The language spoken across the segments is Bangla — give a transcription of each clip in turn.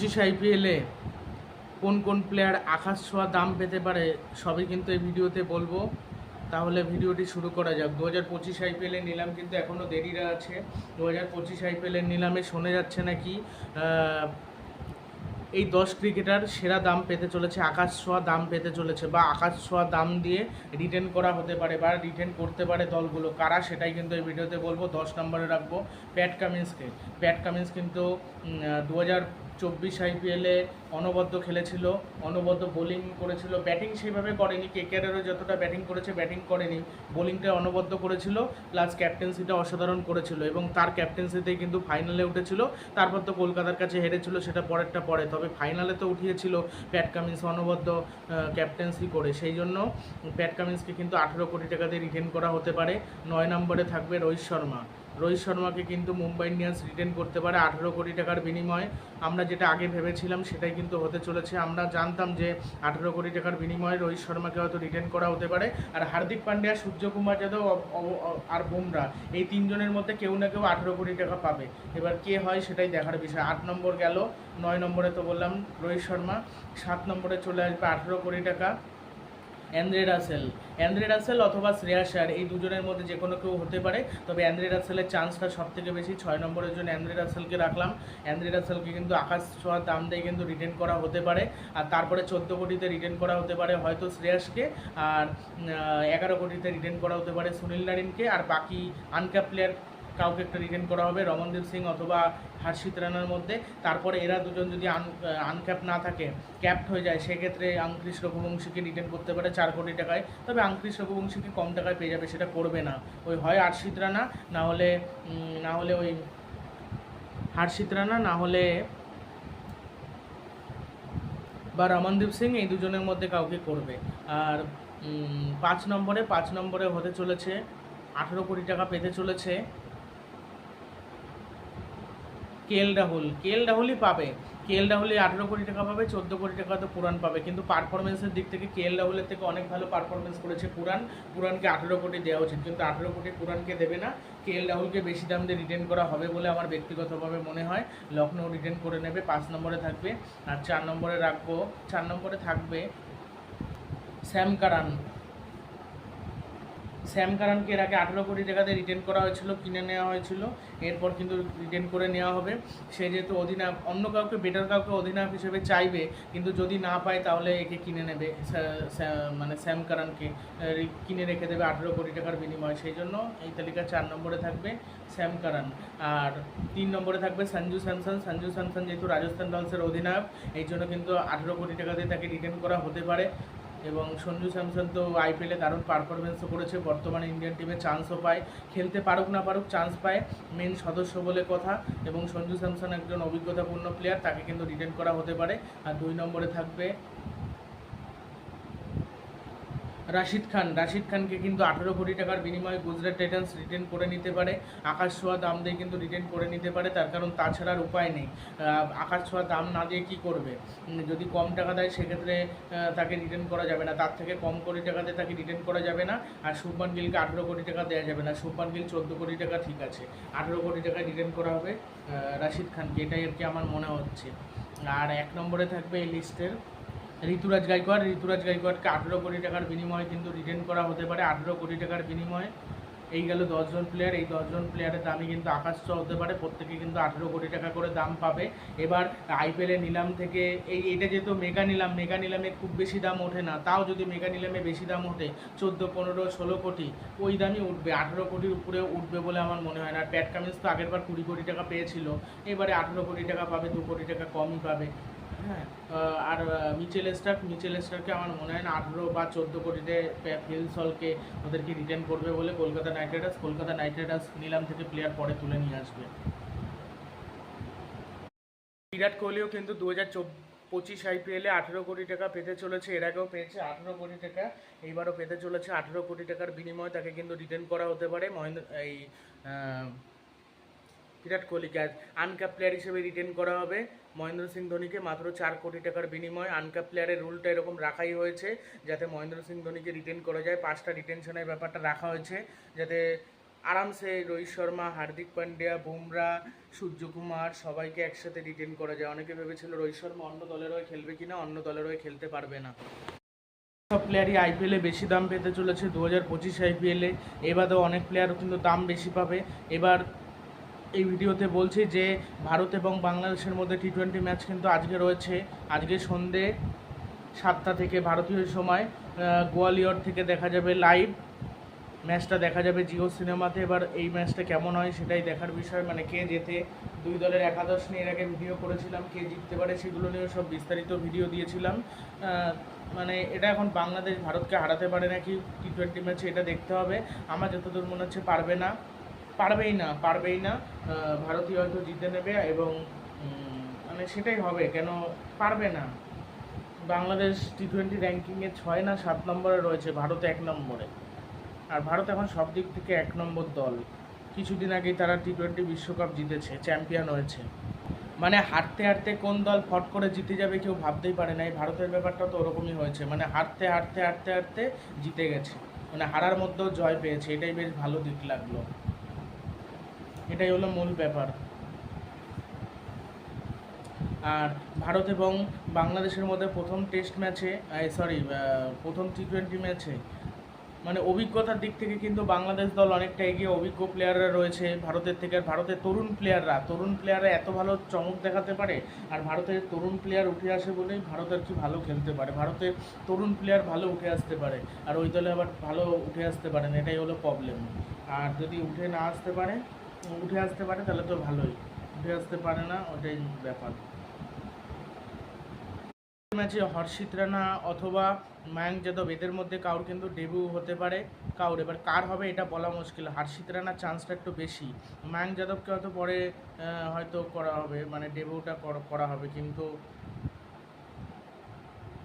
পঁচিশ আইপিএলে কোন কোন প্লেয়ার আকাশ ছোঁয়া দাম পেতে পারে, সবই কিন্তু এই ভিডিওতে বলব। তাহলে ভিডিওটি শুরু করা যাক। দু হাজার পঁচিশ আইপিএলের নিলাম কিন্তু এখনও দেরিরা আছে। দু হাজার পঁচিশ আইপিএলের নিলামে শোনা যাচ্ছে নাকি এই দশ ক্রিকেটার সেরা দাম পেতে চলেছে, আকাশ ছোঁয়া দাম পেতে চলেছে বা আকাশ ছোঁয়া দাম দিয়ে রিটেন করা হতে পারে বা রিটেন করতে পারে দলগুলো। কারা সেটাই কিন্তু এই ভিডিওতে বলব। দশ নম্বরে রাখব প্যাট কামিন্সকে প্যাট কামিন্স কিন্তু দু হাজার চব্বিশ আইপিএলে অনবদ্য খেলেছিল, অনবদ্য বোলিং করেছিল। ব্যাটিং সেইভাবে করেনি কেকেআরেরও যতটা ব্যাটিং করেছে ব্যাটিং করেনি। বোলিংটা অনবদ্য করেছিল প্লাস ক্যাপ্টেন্সিটা অসাধারণ করেছিল এবং তার ক্যাপ্টেন্সিতেই কিন্তু ফাইনালে উঠেছিল। তারপর তো কলকাতার কাছে হেরেছিল, সেটা পরেরটা পরে। তবে ফাইনালে তো উঠিয়েছিল প্যাট কামিন্স অনবদ্য ক্যাপ্টেন্সি করে। সেই জন্য প্যাট কামিন্সকে কিন্তু আঠেরো কোটি টাকা দিয়ে রিটেন করা হতে পারে। নয় নম্বরে থাকবে রোহিত শর্মা। রোহিত শর্মাকে কিন্তু মুম্বাই ইন্ডিয়ান্স রিটেন করতে পারে আঠেরো কোটি টাকার বিনিময়ে। আমরা যেটা আগে ভেবেছিলাম সেটাই কিন্তু হতে চলেছে। আমরা জানতাম যে আঠেরো কোটি টাকার বিনিময়ে রোহিত শর্মাকে হয়তো রিটেন করা হতে পারে। আর হার্দিক পান্ডিয়া, সূর্যকুমার যাদব আর বুমরা এই তিনজনের মধ্যে কেউ না কেউ আঠেরো কোটি টাকা পাবে। এবার কে হয় সেটাই দেখার বিষয়। আট নম্বর গেল, নয় নম্বরে তো বললাম রোহিত শর্মা, সাত নম্বরে চলে আসবে আঠেরো কোটি টাকা। অ্যান্দ্রে রাসেল। অ্যান্দ্রে রাসেল অথবা শ্রেয়া শার এই দুজনের মধ্যে যে কোনো কেউ হতে পারে। তবে অ্যান্দ্রে রাসেলের চান্সটা সব থেকে বেশি। ছয় নম্বরের জন্য অ্যান্দ্রে রাসেলকে রাখলাম। অ্যান্দ্রে রাসেলকে কিন্তু আকাশ ছোঁয়ার দাম দিয়ে কিন্তু রিটেন করা হতে পারে। আর তারপরে চোদ্দ কোটিতে রিটেন করা হতে পারে হয়তো শ্রেয়াসকে আর এগারো কোটিতে রিটেন করা হতে পারে সুনীল নারিনকে। আর বাকি আনক্যাপ প্লেয়ার কাউকে একটা রিটেন করা হবে, রমনদীপ সিং অথবা হর্ষিত রানার মধ্যে। তারপরে এরা দুজন যদি আন আনক্যাপ না থাকে ক্যাপ্ট হয়ে যায়, সেক্ষেত্রে আংক্রিস রঘুবংশীকে রিটেন করতে পারে চার কোটি টাকায়। তবে আংক্রিস রঘুবংশীকে কম টাকায় পেয়ে যাবে, সেটা করবে না। ওই হয় হর্ষিত রানা, না হলে না হলে ওই হর্ষিত রানা, না হলে বা রমনদীপ সিং, এই দুজনের মধ্যে কাউকে করবে। আর পাঁচ নম্বরে পাঁচ নম্বরে হতে চলেছে, আঠেরো কোটি টাকা পেতে চলেছে কেএল রাহুল কেএল রাহুলই পাবে। কেএল রাহুলই আঠেরো কোটি টাকা পাবে, চোদ্দ কোটি টাকা তো পুরান পাবে। কিন্তু পারফরমেন্সের দিক থেকে কেএল রাহুলের থেকে অনেক ভালো পারফরমেন্স করেছে পুরান পুরানকে আঠেরো কোটি দেওয়া উচিত, কিন্তু আঠেরো কোটি পুরানকে দেবে না। কেএল রাহুলকে বেশি দাম দিয়ে রিটার্ন করা হবে বলে আমার ব্যক্তিগতভাবে মনে হয়। লখনৌ রিটার্ন করে নেবে, পাঁচ নম্বরে থাকবে। আর চার নম্বরে রাখব, চার নম্বরে থাকবে স্যাম কারান স্যাম কারানকে এর আগে আঠেরো কোটি টাকাতে রিটার্ন করা হয়েছিল, কিনে নেওয়া হয়েছিল, এরপর কিন্তু রিটার্ন করে নেওয়া হবে। সে যেহেতু অধিনায়ক, অন্য কাউকে বেটার কাউকে অধিনায়ক হিসেবে চাইবে, কিন্তু যদি না পায় তাহলে একে কিনে নেবে মানে স্যাম কারানকে কিনে রেখে দেবে আঠেরো কোটি টাকার বিনিময়ে। সেই জন্য এই তালিকার চার নম্বরে থাকবে স্যাম কারান আর তিন নম্বরে থাকবে সঞ্জু স্যামসন। সঞ্জু স্যামসন যেহেতু রাজস্থান রয়্যালসের অধিনায়ক, এই জন্য কিন্তু আঠেরো কোটি টাকাতে তাকে রিটার্ন করা হতে পারে। এবং সঞ্জু স্যামসন তো আইপিএলে দারুণ পারফরমেন্সও করেছে। বর্তমানে ইন্ডিয়ান টিমে চান্সও পায়। খেলতে পারুক না পারুক চান্স পায় মেন সদস্য বলে কথা এবং সঞ্জু স্যামসন একজন অভিজ্ঞতাপূর্ণ প্লেয়ার তাকে কিন্তু রিটেন করা হতে পারে। আর দুই নম্বরে থাকবে রাশিদ খান। রাশিদ খানকে কিন্তু আঠেরো কোটি টাকার বিনিময়ে গুজরাট টাইটান্স রিটেন করে নিতে পারে। আকাশ ছোঁয়া দাম দিয়ে কিন্তু রিটেন করে নিতে পারে, তার কারণ তাছাড়া আর উপায় নেই। আকাশ ছোঁয়া দাম না দিয়ে কী করবে? যদি কম টাকা দেয়, সেক্ষেত্রে তাকে রিটার্ন করা যাবে না। তার থেকে কম কোটি টাকা দিয়ে তাকে রিটার্ন করা যাবে না। আর শুভমান গিলকে আঠেরো কোটি টাকা দেওয়া যাবে না। শুভমান গিল চোদ্দ কোটি টাকা ঠিক আছে। আঠেরো কোটি টাকা রিটার্ন করা হবে রাশিদ খানকে। এটাই আর কি আমার মনে হচ্ছে। আর এক নম্বরে থাকবে এই লিস্টের ঋতুরাজ গাইকোয়াড় ঋতুরাজ গাইকোয়াড়কে আঠেরো কোটি টাকার বিনিময়ে কিন্তু রিটার্ন করা হতে পারে, আঠেরো কোটি টাকার বিনিময়ে। এই গেল দশজন প্লেয়ার এই দশজন প্লেয়ারের দামই কিন্তু আকাশ হতে পারে, প্রত্যেকে কিন্তু আঠেরো কোটি টাকা করে দাম পাবে। এবার আইপিএলে নিলাম থেকে, এই এটা যেহেতু মেগা নিলাম, মেগা নিলামে খুব বেশি দাম ওঠে না, তাও যদি মেগা নিলামে বেশি দাম ওঠে, চোদ্দ, পনেরো, ষোলো কোটি, ওই দামই উঠবে, আঠেরো কোটির উপরে উঠবে বলে আমার মনে হয় না। আর প্যাট কামিন্স তো আগের বার কুড়ি কোটি টাকা পেয়েছিল, এবারে আঠেরো কোটি টাকা পাবে, দু কোটি টাকা কমই পাবে। হ্যাঁ। আর মিচেল স্টার্ক মিচেল স্টার্ককে আমার মনে হয় না আঠেরো বা চোদ্দ কোটিতে ফিল সলকে ওদেরকে রিটার্ন করবে বলে Kolkata Knight Riders Kolkata Knight Riders নিলাম থেকে প্লেয়ার পরে তুলে নিয়ে আসবে। বিরাট কোহলিও কিন্তু দু হাজার পঁচিশ আইপিএলে আঠেরো কোটি টাকা পেতে চলেছে, এর আগেও পেয়েছে আঠেরো কোটি টাকা, এইবারও পেতে চলেছে আঠেরো কোটি টাকার বিনিময়ে তাকে কিন্তু রিটার্ন করা হতে পারে। মহেন্দ্র, এই বিরাট কোহলিকে আজ আনকাপ প্লেয়ার হিসেবে রিটেন করা হবে মহেন্দ্র সিং ধোনিকে মাত্র চার কোটি টাকার বিনিময়ে। আনকাপ প্লেয়ারের রুলটা এরকম রাখাই হয়েছে যাতে মহেন্দ্র সিং ধোনিকে রিটেন করা যায়। পাঁচটা রিটেনশনের ব্যাপারটা রাখা হয়েছে যাতে আরামসে রোহিত শর্মা, হার্দিক পান্ডিয়া, বুমরা, সূর্যকুমার সবাইকে একসাথে রিটেন করা যায়। অনেকে ভেবেছিল রোহিত শর্মা অন্য দলের হয়ে খেলবে কিনা, অন্য দলের হয়ে খেলতে পারবে না। সব প্লেয়ারই আইপিএলে বেশি দাম পেতে চলেছে। দু হাজার পঁচিশ আইপিএলে এবারেও অনেক প্লেয়ারও কিন্তু দাম বেশি পাবে। এবার এই ভিডিওতে বলছি যে ভারত এবং বাংলাদেশের মধ্যে টি টোয়েন্টি ম্যাচ কিন্তু আজকে রয়েছে। আজকে সন্ধে সাতটা থেকে ভারতীয় সময় গোয়ালিয়র থেকে দেখা যাবে লাইভ ম্যাচটা দেখা যাবে জিও সিনেমাতে। এবার এই ম্যাচটা কেমন হয় সেটাই দেখার বিষয়। মানে কে জেতে, দুই দলের একাদশ নিয়ে এর আগে ভিডিও করেছিলাম, কে জিততে পারে সেগুলো নিয়েও সব বিস্তারিত ভিডিও দিয়েছিলাম। মানে এটা এখন বাংলাদেশ ভারতকে হারাতে পারে নাকি টি টোয়েন্টি ম্যাচে এটা দেখতে হবে। আমার যতদূর মনে হচ্ছে পারবে না। পারবেই না পারবেই না ভারতীয় হয়তো জিতে নেবে এবং মানে সেটাই হবে, কেন পারবে না? বাংলাদেশ টি টোয়েন্টি র্যাঙ্কিংয়ে ছয় না সাত নম্বরে রয়েছে, ভারত এক নম্বরে। আর ভারত এখন সব দিক থেকে এক নম্বর দল। কিছুদিন আগেই তারা টি টোয়েন্টি বিশ্বকাপ জিতেছে চ্যাম্পিয়ন হয়েছে। মানে হারতে হারতে কোন দল ফট করে জিতে যাবে কেউ ভাবতেই পারে না, এই ভারতের ব্যাপারটা তো ওরকমই হয়েছে। মানে হারতে হারতে হারতে হারতে জিতে গেছে। মানে হারার মধ্যেও জয় পেয়েছে, এটাই বেশ ভালো দিক লাগল। এটাই হলো মূল ব্যাপার। আর ভারত এবং বাংলাদেশের মধ্যে প্রথম টেস্ট ম্যাচে সরি প্রথম টি টোয়েন্টি ম্যাচে মানে অভিজ্ঞতার দিক থেকে কিন্তু বাংলাদেশ দল অনেকটা এগিয়ে অভিজ্ঞ প্লেয়াররা রয়েছে। ভারতের থেকে আর ভারতের তরুণ প্লেয়াররা তরুণ প্লেয়াররা এত ভালো চমক দেখাতে পারে আর ভারতের তরুণ প্লেয়ার উঠে আসে বলেই ভারত আর কি ভালো খেলতে পারে। ভারতের তরুণ প্লেয়ার ভালো উঠে আসতে পারে আর ওই দলে আবার ভালো উঠে আসতে পারে না, এটাই হলো প্রবলেম আর যদি উঠে না আসতে পারে উঠে আসতে পারে, তাহলে তো ভালোই। উঠে আসতে পারে না, ওটাই ব্যাপার। ম্যাচে হর্ষিত রানা অথবা মায়াঙ্ক যাদব, এদের মধ্যে কাউর কিন্তু ডেবিউ হতে পারে, কাউর। এবার কার হবে এটা বলা মুশকিল। হর্ষিত রানার চান্সটা একটু বেশি। মায়াঙ্ক যাদবকে হয়তো পরে হয়তো করা হবে মানে ডেবিউটা করা হবে। কিন্তু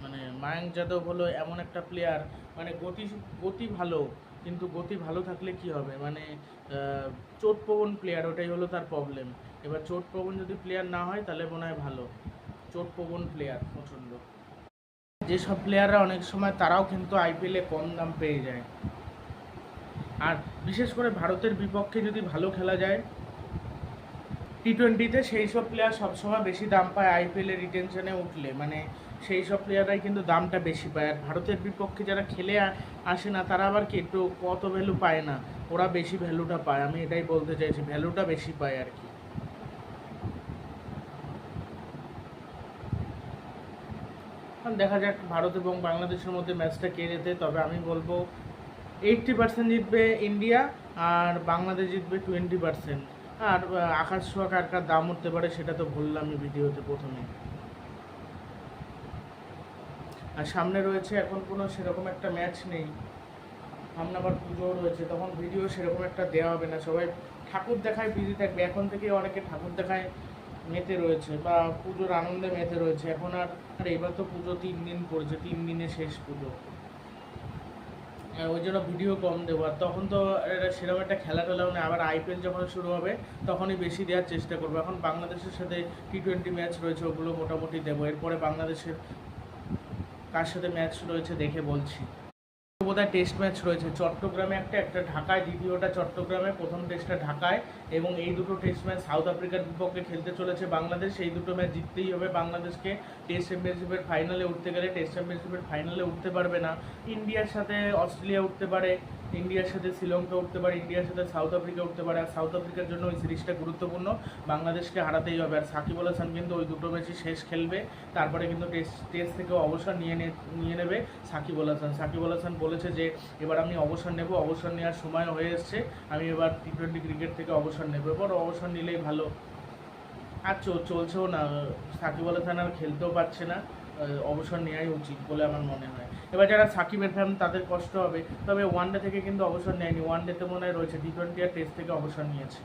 মানে মায়াঙ্ক যাদব হলো এমন একটা প্লেয়ার মানে গতি গতি ভালো। কিন্তু গতি ভালো থাকলে কি হবে? মানে চোটপ্রবণ প্লেয়ার ওটাই হলো তার প্রবলেম এবার চোটপ্রবণ যদি প্লেয়ার না হয়, তাহলে মনে হয় ভালো। চোটপ্রবণ প্লেয়ার প্রচণ্ড। যেসব প্লেয়াররা অনেক সময়, তারাও কিন্তু আইপিএলে কম দাম পেয়ে যায়। আর বিশেষ করে ভারতের বিপক্ষে যদি ভালো খেলা যায় টি টোয়েন্টিতে সেই সব প্লেয়ার সবসময় বেশি দাম পায় আইপিএলে রিটেনশনে উঠলে। মানে সেই সব প্লেয়াররাই কিন্তু দামটা বেশি পায়। আর ভারতের বিপক্ষে যারা খেলে আসে না, তারা আবার কি একটু কত ভ্যালু পায় না। ওরা বেশি ভ্যালুটা পায়। আমি এটাই বলতে চাইছি ভ্যালুটা বেশি পায় আর কি। দেখা যাক ভারত এবং বাংলাদেশের মধ্যে ম্যাচটা কে যেতে তবে আমি বলব এইটটি পার্সেন্ট জিতবে ইন্ডিয়া আর বাংলাদেশ জিতবে টোয়েন্টি পার্সেন্ট আর আকাশ ছোঁয়া কার কার দাম উঠতে পারে সেটা তো বললামই ভিডিওতে প্রথমে। আর সামনে রয়েছে এখন কোনো সেরকম একটা ম্যাচ নেই। সামনে আবার পুজোও রয়েছে, তখন ভিডিও সেরকম একটা দেওয়া হবে না। সবাই ঠাকুর দেখায় বিজি থাকবে। এখন থেকে অনেকে ঠাকুর দেখায় মেতে রয়েছে বা পুজোর আনন্দে মেতে রয়েছে। এখন আর আর এবার তো পুজো তিন দিন পড়েছে, তিন দিনে শেষ পুজো। ওই জন্য ভিডিও কম দেবো। আর তখন তো সেরকম একটা খেলা টেলাও নেই। আবার আইপিএল যখন শুরু হবে, তখনই বেশি দেওয়ার চেষ্টা করব। এখন বাংলাদেশের সাথে টি টোয়েন্টি ম্যাচ রয়েছে, ওগুলো মোটামুটি দেবো। এরপরে বাংলাদেশের কার সাথে ম্যাচ রয়েছে দেখে বলছি। বোধহয় টেস্ট ম্যাচ রয়েছে। চট্টগ্রামে একটা একটা ঢাকায়, দ্বিতীয়টা চট্টগ্রামে, প্রথম টেস্টটা ঢাকায় এবং এই দুটো টেস্ট ম্যাচ সাউথ আফ্রিকার বিপক্ষে খেলতে চলেছে বাংলাদেশ। এই দুটো ম্যাচ জিততেই হবে বাংলাদেশকে। টেস্ট চ্যাম্পিয়নশিপের ফাইনালে উঠতে গেলে টেস্ট চ্যাম্পিয়নশিপের ফাইনালে উঠতে পারবে না। ইন্ডিয়ার সাথে অস্ট্রেলিয়া উঠতে পারে। ইন্ডিয়ার সাথে শ্রীলঙ্কা উঠতে পারে, ইন্ডিয়ার সাথে সাউথ আফ্রিকা উঠতে পারে, আর সাউথ আফ্রিকার জন্য ওই সিরিজটা গুরুত্বপূর্ণ। বাংলাদেশকে হারাতেই হবে। আর সাকিব আল হাসান কিন্তু ওই দুটো ম্যাচই শেষ খেলবে। তারপরে কিন্তু টেস্ট টেস্ট থেকে অবসর নিয়ে নিয়ে নেবে সাকিব আল হাসান। সাকিব আল হাসান বলেছে যে, এবার আমি অবসর নেব। অবসর নেওয়ার সময় হয়ে এসছে। আমি এবার টি টোয়েন্টি ক্রিকেট থেকে অবসর নেব। এবার অবসর নিলেই ভালো। আর চল- চলছেও না। সাকিব আল হাসান আর খেলতেও পারছে না। অবসর নেওয়াই উচিত বলে আমার মনে হয়। এবার যারা সাকিবের ফ্যান তাদের কষ্ট হবে। তবে ওয়ানডে থেকে কিন্তু অবসর নেয়নি। ওয়ানডেতে মনে হয় রয়েছে টি টোয়েন্টি আর টেস্ট থেকে অবসর নিয়েছে।